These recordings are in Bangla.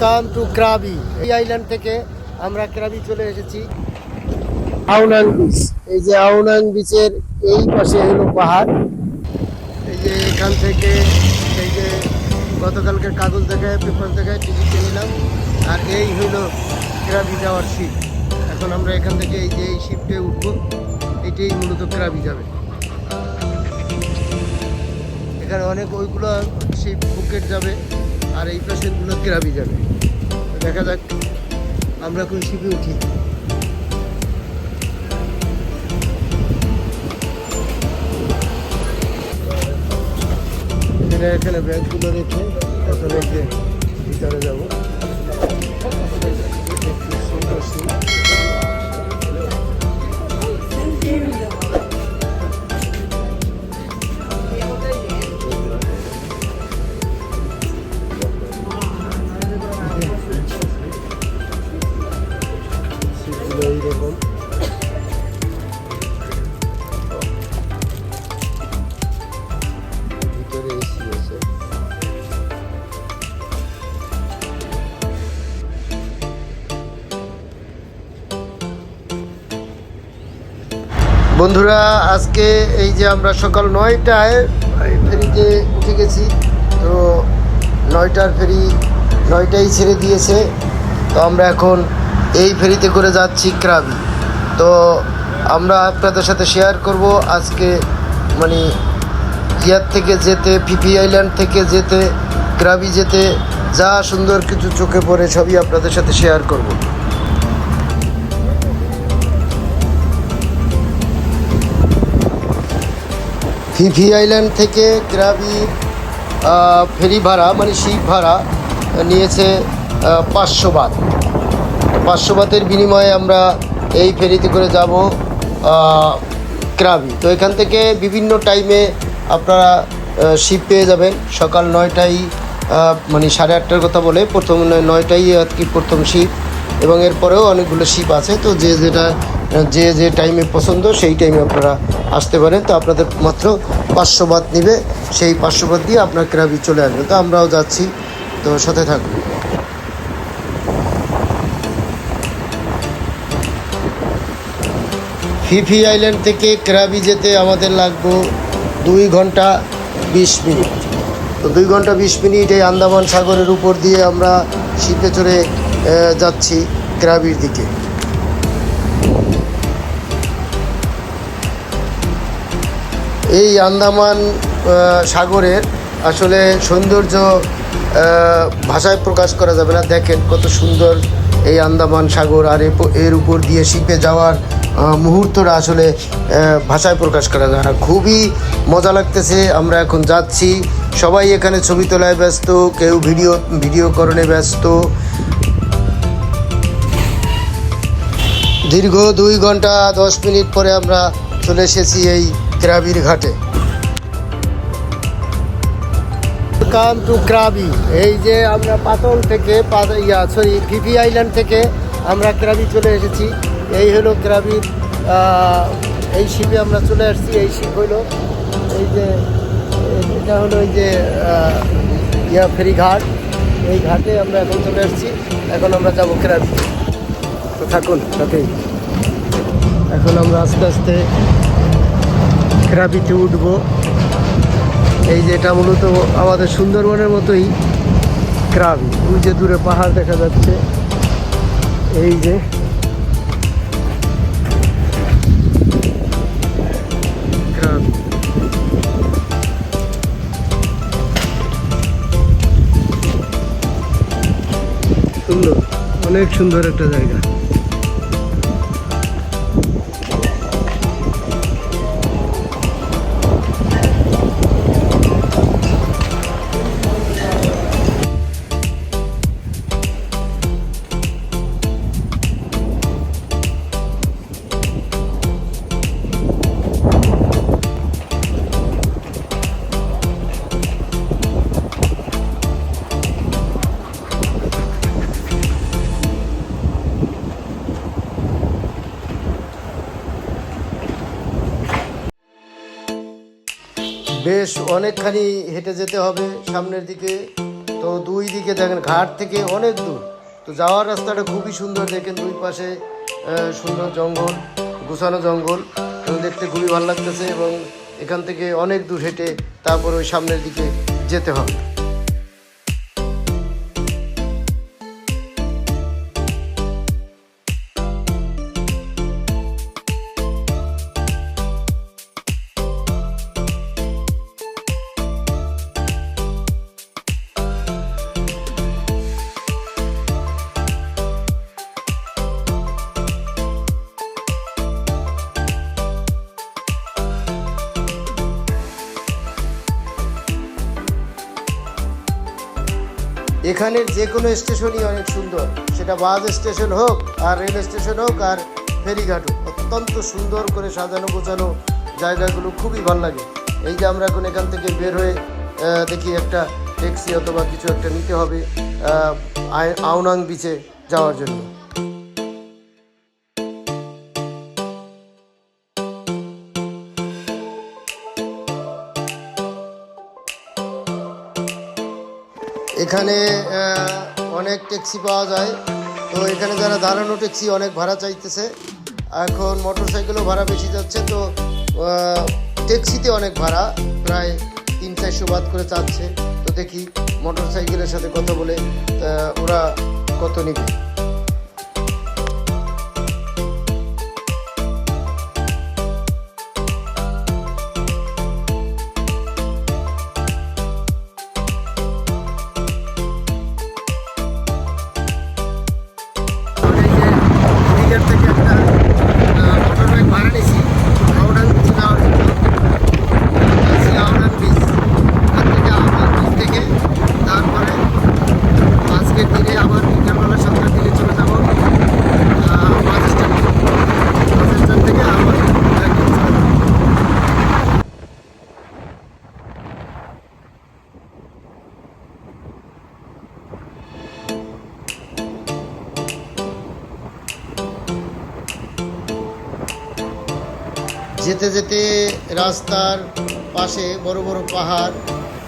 ওয়েলকাম টু ক্রাবি এই আইল্যান্ড থেকে আমরা ক্রাবি চলে এসেছি। আউনাং বিচ এই যে আউনাং বিচের এই পাশে হলো পাহাড়। এই যে এখান থেকে এই যে গতকালকে কাগজ দেখায় পেপার দেখায় টিকিট নিলাম। আর এই হলো ক্রাবি যাওয়ার শিপ এখন আমরা এখান থেকে এই যে এই শিপটে উঠবো এটাই মূলত ক্রাবি যাবে। এখানে অনেক ওইগুলো শিপ ফুকেট যাবে। আর এই পাশেরগুলো ক্রাবি যাবে। দেখা যাক, আমরা কোন শিপে উঠি। এখানে এখানে ব্যাগগুলো রেখে এখন এই ভিতরে যাব। বন্ধুরা, আজকে এই যে আমরা সকাল নয়টায় ফেরিতে উঠে গেছি। তো নয়টার ফেরি নয়টাই ছেড়ে দিয়েছে। তো আমরা এখন এই ফেরিতে করে যাচ্ছি ক্রাবি। তো আমরা আপনাদের সাথে শেয়ার করব আজকে মানে ইয়ার থেকে যেতে, পিপি আইল্যান্ড থেকে যেতে, ক্রাবি যেতে, যা সুন্দর কিছু চোখে পড়ে সবই আপনাদের সাথে শেয়ার করব। ফিফি আইল্যান্ড থেকে গ্রাবির আহ, ফেরি ভাড়া মানে শিপ ভাড়া নিয়েছে পাঁচশো বাত। পাঁচশো বাতের বিনিময়ে আমরা এই ফেরিতে করে যাব ক্রাবি তো এখান থেকে বিভিন্ন টাইমে আপনারা শিপ পেয়ে যাবেন। সকাল নয়টায় মানে সাড়ে আটটার কথা বলে প্রথম নয়- নয়টাই আর কি প্রথম শিপ এবং এরপরেও অনেকগুলো শিপ আছে। তো যে যেটা, যে যে টাইমে পছন্দ, সেই টাইমে আপনারা আসতে পারেন। তো আপনাদের মাত্র পাঁচশো বাদ নেবে। সেই পাঁচশো বাদ দিয়ে আপনার ক্রাবি চলে আসবে। তো আমরাও যাচ্ছি। তো সাথে থাকুন। ফিফি আইল্যান্ড থেকে ক্রাবি যেতে আমাদের লাগবে দুই ঘণ্টা বিশ মিনিট। তো দুই ঘণ্টা বিশ মিনিট এই আন্দামান সাগরের উপর দিয়ে আমরা শিপে চড়ে যাচ্ছি ক্রাবির দিকে। এই আন্দামান সাগরের আসলে সৌন্দর্য ভাষায় প্রকাশ করা যাবে না। দেখেন কত সুন্দর এই আন্দামান সাগর আর এর উপর দিয়ে শিপে যাওয়ার মুহূর্তটা আসলে ভাষায় প্রকাশ করা যায় না। খুবই মজা লাগতেছে। আমরা এখন যাচ্ছি। সবাই এখানে ছবি তোলায় ব্যস্ত, কেউ ভিডিও ভিডিও ভিডিওকরণে ব্যস্ত। দীর্ঘ দুই ঘণ্টা দশ মিনিট পরে আমরা চলে এসেছি এই ক্রাবির ঘাটে। ওয়েলকাম টু ক্রাবি এই যে আমরা পাতল থেকে ইয়া সরি ফিফি আইল্যান্ড থেকে আমরা ক্রাবি চলে এসেছি। এই হলো ক্রাবির এই শিপে আমরা চলে আসছি। এই শিপ হলো এই যে, এটা হলো এই যে ইয়া ফেরি ঘাট। এই ঘাটে আমরা এখন চলে আসছি। এখন আমরা যাব ক্রাবি তো থাকুন সাথেই এখন আমরা আস্তে আস্তে ক্রাবিতে উঠবো। এই যে এটা মূলত আমাদের সুন্দরবনের মতোই ক্রাবি। ওই যে দূরে পাহাড় দেখা যাচ্ছে। এই যে। সুন্দর। অনেক সুন্দর একটা জায়গা। অনেকখানি হেঁটে যেতে হবে সামনের দিকে। তো দুই দিকে দেখেন, ঘাট থেকে অনেক দূর। তো যাওয়ার রাস্তাটা খুবই সুন্দর, দেখেন দুই পাশে সুন্দর জঙ্গল, গুছানো জঙ্গল। দেখতে খুবই ভালো লাগতেছে এবং এখান থেকে অনেক দূর হেঁটে তারপর ওই সামনের দিকে যেতে হবে। এখানের যে কোনো স্টেশনই অনেক সুন্দর। সেটা বাস স্টেশন হোক আর রেল স্টেশন হোক আর ফেরিঘাট হোক। অত্যন্ত সুন্দর করে সাজানো গোছানো জায়গাগুলো খুবই ভালো লাগে। এই যে আমরা এখন এখান থেকে বের হয়ে দেখি একটা ট্যাক্সি অথবা কিছু একটা নিতে হবে আউনাং বিচে যাওয়ার জন্য। এখানে অনেক ট্যাক্সি পাওয়া যায়। তো এখানে যারা দাঁড়ানো ট্যাক্সি অনেক ভাড়া চাইতেছে। এখন মোটর সাইকেলও ভাড়া বেশি যাচ্ছে, তো ট্যাক্সিতে অনেক ভাড়া। প্রায় তিন চারশো বাদ করে চাচ্ছে। তো দেখি মোটর সাইকেলের সাথে কথা বলে ওরা কত নিবে। যেতে যেতে রাস্তার পাশে বড় বড় পাহাড়,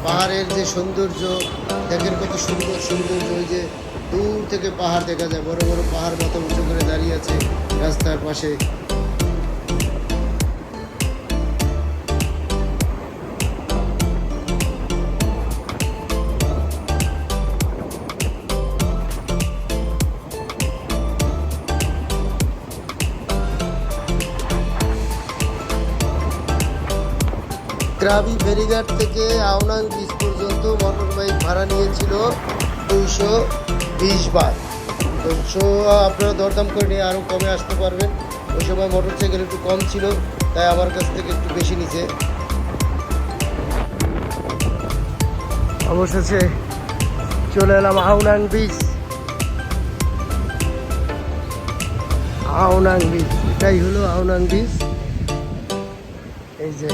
পাহাড়ের যে সৌন্দর্য, দেখেন কত সুন্দর সৌন্দর্য, ওই যে দূর থেকে পাহাড় দেখা যায়, বড় বড় পাহাড় মতো উঁচু করে দাঁড়িয়ে আছে রাস্তার পাশে। গ্রাবি ফেরিঘাট থেকে আউনাং বিচ পর্যন্ত মোটর বাইক ভাড়া নিয়েছিল দুইশো বিশ বার। দুশো আপনারা দরদাম করে নিয়ে আরও কমে আসতে পারবেন। ওই সময় মোটর সাইকেল একটু কম ছিল, তাই আমার কাছ থেকে একটু বেশি নিচে অবশেষে চলে এলাম আউনাং বিচ। আউনাং বিচ, এটাই হলো আউনাং বিচ। এই যে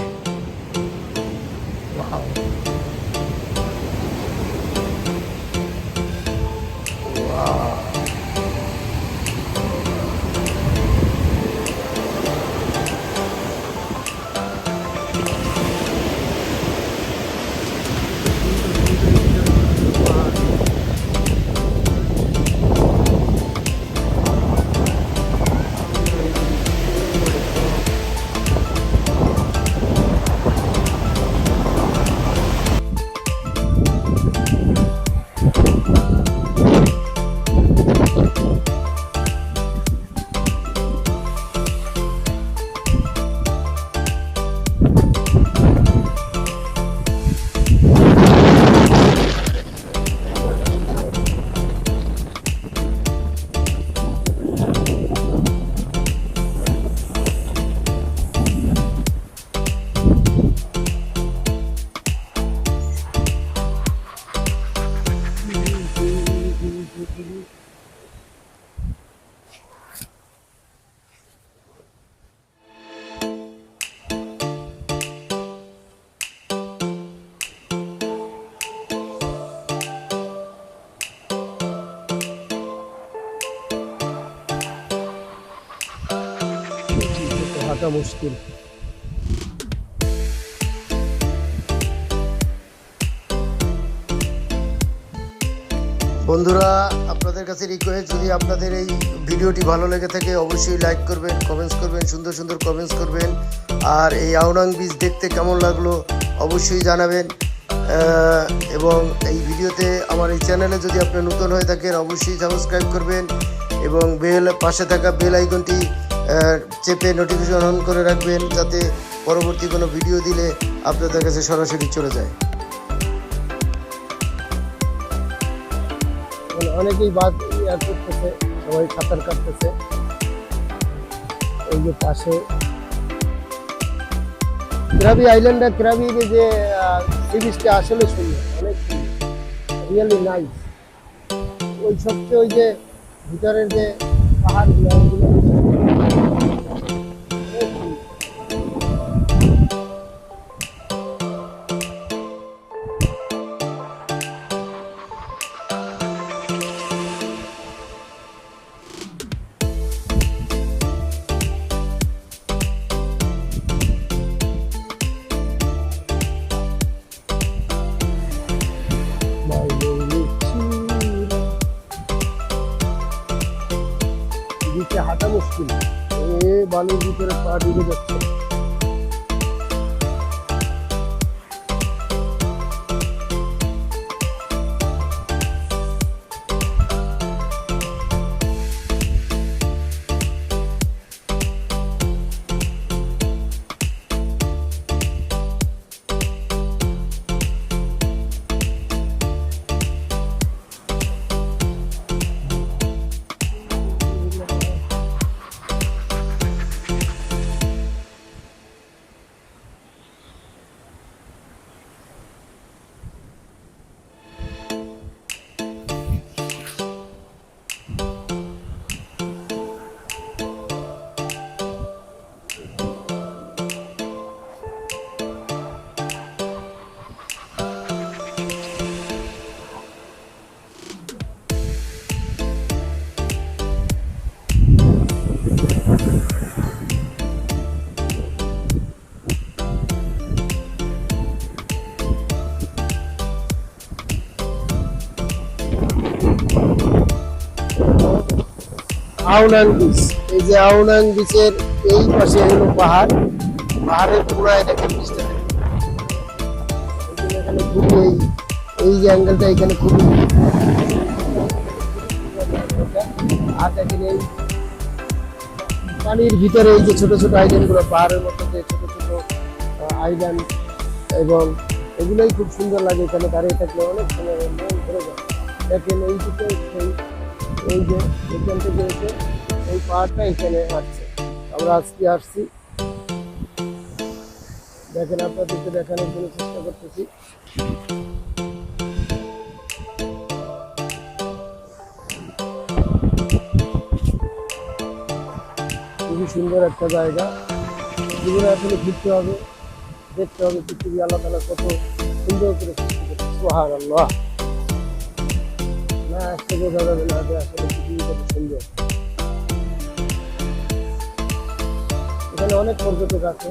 মুশকিল। বন্ধুরা, আপনাদের কাছে রিকোয়েস্ট যদি আপনাদের এই ভিডিওটি ভালো লেগে থাকে, অবশ্যই লাইক করবেন কমেন্টস করবেন, সুন্দর সুন্দর কমেন্টস করবেন। আর এই আউনাং বীজ দেখতে কেমন লাগল, অবশ্যই জানাবেন। এবং এই ভিডিওতে আমার এই চ্যানেলে যদি আপনি নতুন হয়ে থাকেন, অবশ্যই সাবস্ক্রাইব করবেন এবং বেল, পাশে থাকা বেল আইকনটি চেপে নোটিফিকেশন অন করে রাখবেন যাতে পরবর্তী কোনো ভিডিও দিলে আপনাদের কাছে সরাসরি চলে যায়। মানে অনেকেই বাদ ইয়ার করতেছে, সবাই সাঁতার কাটতেছে। এই যে পাশে। ক্রাবি আইল্যান্ডের ক্রাবির যে সি বিচটা আসলে সুন্দর, অনেক রিয়েলি নাইস ওই সবচেয়ে ওই যে ভিতরের যে পাহাড়গুলো বালুর ভিতরে পা আউনাং বিচ এই যে আউনাং বিচের এই পাশে হলো পাহাড়। পাহাড়ের জন্য এখানে খুবই এই যে অ্যাঙ্গেলটা এখানে খুবই আর দেখেন এই পানির ভিতরে এই যে ছোট ছোট আইল্যান্ডগুলো পাহাড়ের মধ্যে যে ছোট ছোট আইল্যান্ড এবং এগুলোই খুব সুন্দর লাগে এখানে। দাঁড়িয়ে থাকলে অনেক মন ভরে যায় দেখেন এই এই যে, এখান থেকে এসে এই পাহাড়টা এখানে আসছে। আমরা আজকে আসছি। দেখেন, আপনাদেরকে দেখানোর জন্য চেষ্টা করতেছি। খুবই সুন্দর একটা জায়গা। জীবনে আসলে ঘুরতে হবে, দেখতে হবে পৃথিবী আল্লাহ তালা কত সুন্দর করে সৃষ্টি করছে। সোহার আল্লাহ না আসতে বোঝা যাবে না যে এখানে অনেক পর্যটক আছে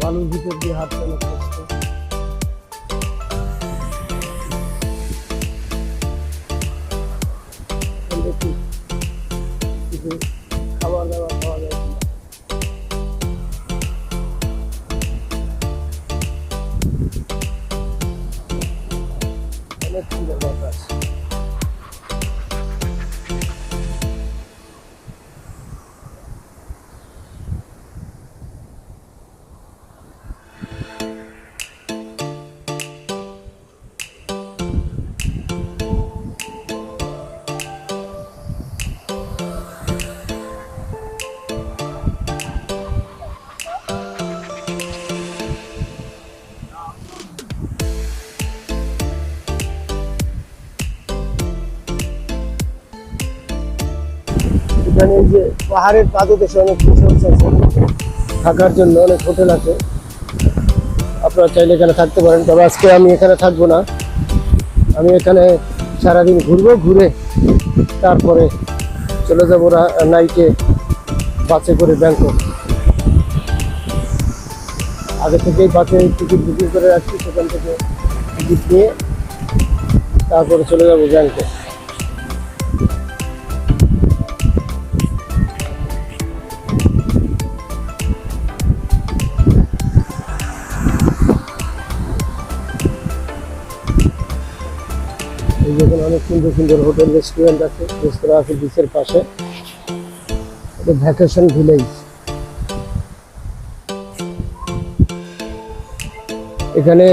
বালুর ভিতর দিয়ে হাঁটতে অনেক কষ্ট এখানে যে পাহাড়ের পাদদেশে অনেক রিসোর্স আছে। থাকার জন্য অনেক হোটেল আছে। আপনারা চাইলে এখানে থাকতে পারেন, তবে আজকে আমি এখানে থাকব না। আমি এখানে সারাদিন ঘুরবো, ঘুরে তারপরে চলে যাব নাইটে বাসে করে ব্যাংকক। আগে থেকেই বাসে টিকিট বুকিং করে রাখছি, সেখান থেকে টিকিট নিয়ে তারপরে চলে যাব ব্যাংকে যেখানে অনেক সুন্দর সুন্দর হোটেল রেস্টুরেন্ট আছে রেস্তোরাঁ আছে বিচের পাশে। ভ্যাকেশন ভিলেজ এখানে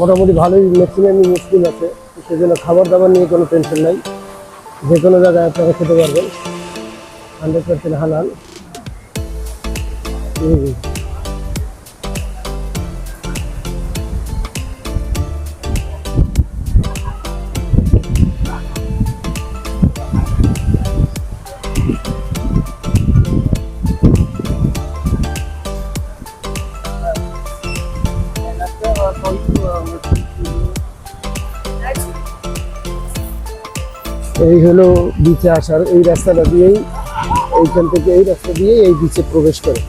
মোটামুটি ভালোই ম্যাক্সিমামই মুসলিম আছে, সেজন্য খাবার দাবার নিয়ে কোনো টেনশন নাই। যে কোনো জায়গায় আপনারা খেতে পারবেন। হান্ড্রেড পার্সেন্ট হালাল। হুম। এই হলো বিচে আসার এই রাস্তাটা দিয়েই এইখান থেকে এই রাস্তা দিয়েই এই বিচে প্রবেশ করে।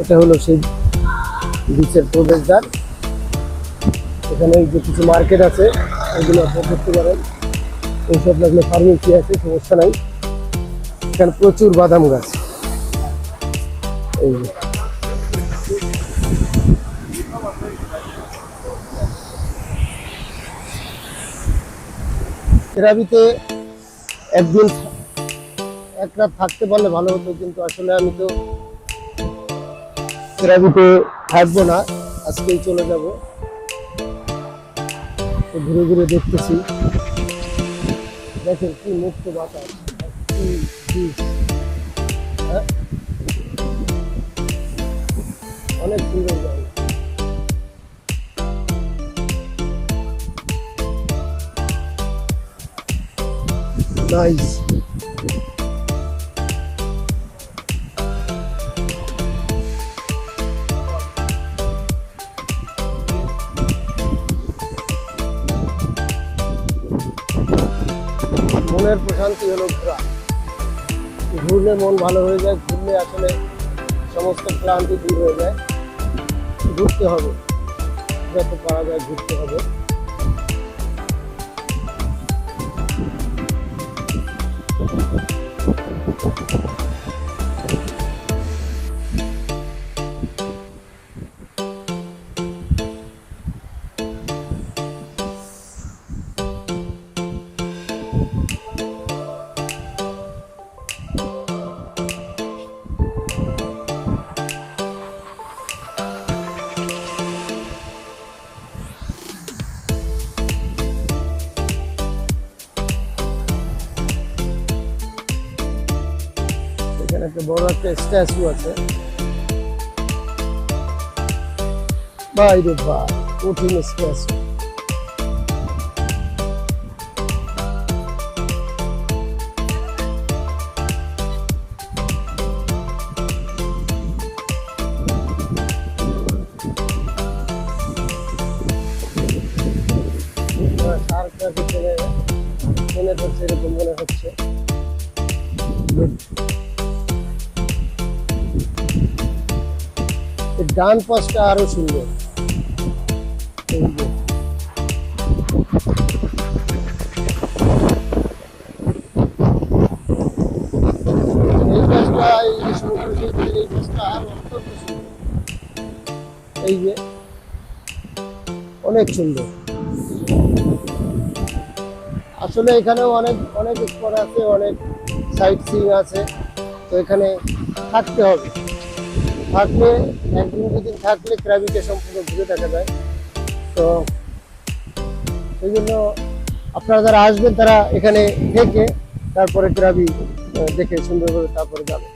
এটা হলো সেই বিচের প্রবেশদ্বার। এখানে যে কিছু মার্কেট আছে, এগুলো আপনারা করতে পারেন। এইসব লাগলে ফার্মেসি আছে, সমস্যা নাই। এখানে প্রচুর বাদাম গাছ। এই থেরাপিতে একদিন এক রাত থাকতে পারলে ভালো হতো, কিন্তু আসলে আমি তো থেরাপিতে থাকব না, আজকেই চলে যাব। তো ঘুরে ঘুরে দেখতেছি। দেখেন কি মুক্ত বাতাস হ্যাঁ? অনেক সুন্দর নাইস মনের প্রশান্তি হলো ঘোরা। ঘুরলে মন ভালো হয়ে যায়, ঘুরলে আসলে সমস্ত ক্লান্তি দূর হয়ে যায়। ঘুরতে হবে, যত পারা যায়, ঘুরতে হবে। একটা বড় একটা স্ট্যাচু আছে। বাইরে বা কঠিন স্ট্যাচু ডান পাশটা আরও সুন্দর। এই গাছটা এই যে অনেক সুন্দর। আসলে এখানেও অনেক অনেক স্পট আছে, অনেক সাইট সিইং আছে। তো এখানে থাকতে হবে। থাকলে একদিন দুদিন থাকলে ক্রাবিকে সম্পূর্ণ ঘুরে দেখা যায়। তো সেই জন্য আপনারা যারা আসবেন, তারা এখানে থেকে তারপরে ক্রাবি দেখে সুন্দর করে তারপরে যাবে।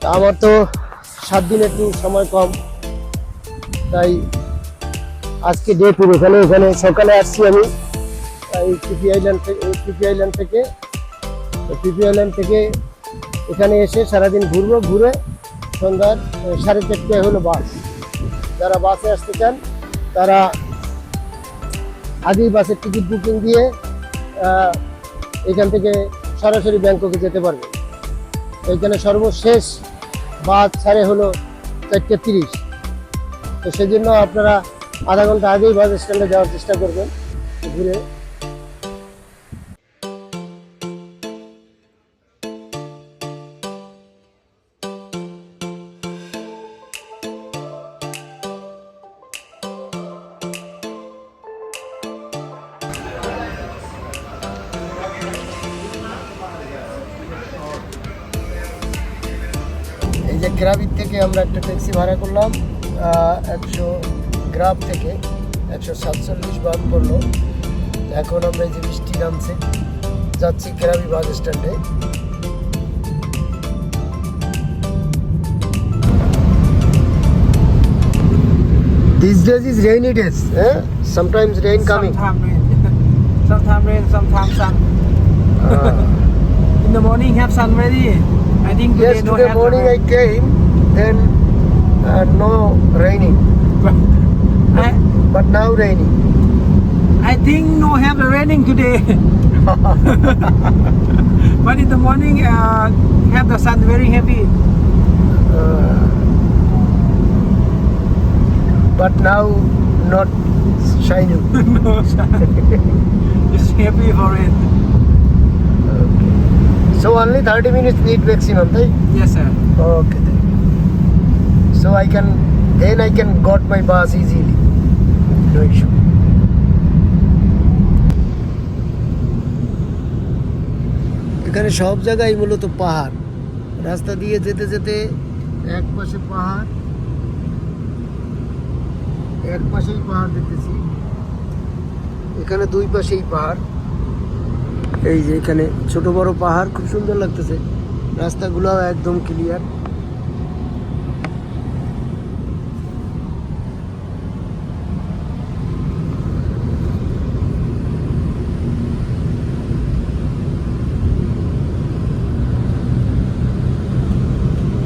তা আমার তো সাত দিন একটু সময় কম, তাই আজকে ডে টুর এখানে এখানে সকালে আসছি আমি, এই পিপি আইল্যান্ড থেকে পিপি আইল্যান্ড থেকে পিপি আইল্যান্ড থেকে এখানে এসে সারাদিন ঘুরবো, ঘুরে সন্ধ্যার সাড়ে চারটায় হলো বাস। যারা বাসে আসতে চান, তারা আগেই বাসের টিকিট বুকিং দিয়ে এখান থেকে সরাসরি ব্যাংককে যেতে পারবে এইখানে সর্বশেষ বাস ছাড়ে হলো চারটে তিরিশ। তো সেই জন্য আপনারা আধা ঘণ্টা আগেই বাস স্ট্যান্ডে যাওয়ার চেষ্টা করবেন ঘুরে। গ্রাবির থেকে আমরা একটা ট্যাক্সি ভাড়া করলাম একশো গ্রাম থেকে একশো সাতচল্লিশ বাদ পড়ল এখন আমরা যে বৃষ্টি নামছে যাচ্ছি গ্রাবি বাস স্ট্যান্ডে These days is rainy days, eh? Sometimes rain coming. Sometimes rain. sometimes rain, sometimes sun. Ah. In the morning have sun ready. I think today yes, no today morning I came, then uh, no raining, I, but now raining. I think no have the raining today. but in the morning uh, have the sun very heavy. Uh, but now not shining. no. It's heavy for it. So only 30 minutes need maximum, right? Yes sir. Okay. Then. So I can then I can got my bus easily. No issue. এখানে সব জায়গায় মূলত পাহাড় রাস্তা দিয়ে যেতে যেতে এক পাশে পাহাড় এক পাশেই পাহাড় দেখতেছি এখানে দুই পাশেই পাহাড় এই যে এখানে ছোট বড় পাহাড়, খুব সুন্দর লাগতেছে। রাস্তাগুলো একদম ক্লিয়ার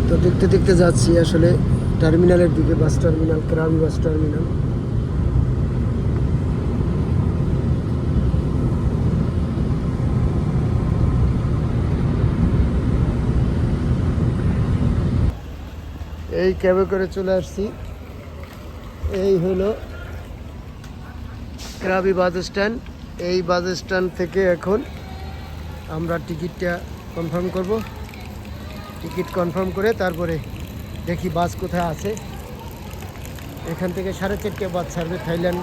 তো দেখতে দেখতে যাচ্ছি আসলে টার্মিনালের দিকে বাস টার্মিনাল ক্রামি বাস টার্মিনাল এই ক্যাবে করে চলে আসছি। এই হলো ক্রাবি বাস স্ট্যান্ড। এই বাস স্ট্যান্ড থেকে এখন আমরা টিকিটটা কনফার্ম করব। টিকিট কনফার্ম করে তারপরে দেখি বাস কোথায় আছে। এখান থেকে সাড়ে চারটে বাস ছাড়বে থাইল্যান্ড।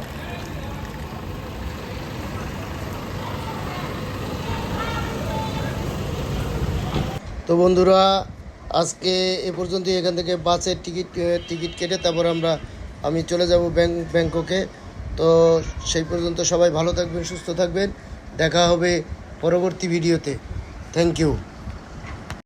তো বন্ধুরা আজকে এ পর্যন্ত এখান থেকে বাসের টিকিট টিকিট কেটে তারপর আমরা, আমি চলে যাব ব্যাং, ব্যাংককে। তো সেই পর্যন্ত সবাই ভালো থাকবেন, সুস্থ থাকবেন। দেখা হবে পরবর্তী ভিডিওতে। Thank you